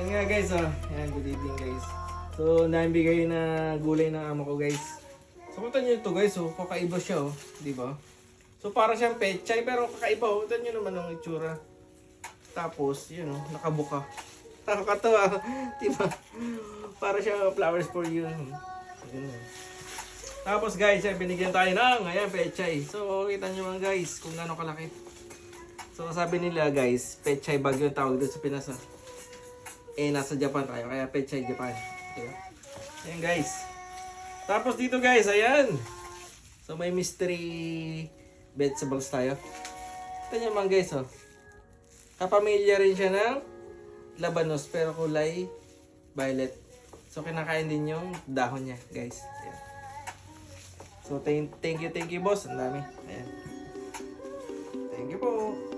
Yan nga guys, oh. Yan, good evening guys. So, nabigay na gulay ng amo ko guys. So, punta nyo ito guys, oh. Kakaiba siya, oh. Di ba? So, para siyang pechay, pero kakaiba, oh. Punta nyo naman ang itsura. Tapos, yun, oh. Nakabuka. Nakakatawa. Di ba? Para siya flowers for you. Yun, oh. Tapos guys, yan, binigyan tayo ng, ayan, pechay. So, kita nyo man guys, kung gaano kalaki. So, sabi nila guys, pechay bag yung tawag doon sa Pinas. ah. Eh, nasa Japan tayo, kaya pechay Japan. Diba? Ayan guys. Tapos dito guys, ayan. So, may mystery vegetables tayo. Ito nyo man guys, oh. Kapamilya rin siya ng labanos, pero kulay violet. So, kinakain din yung dahon niya, guys. Ayan. So, thank you, thank you, boss. Ang dami. Ayan. Thank you po.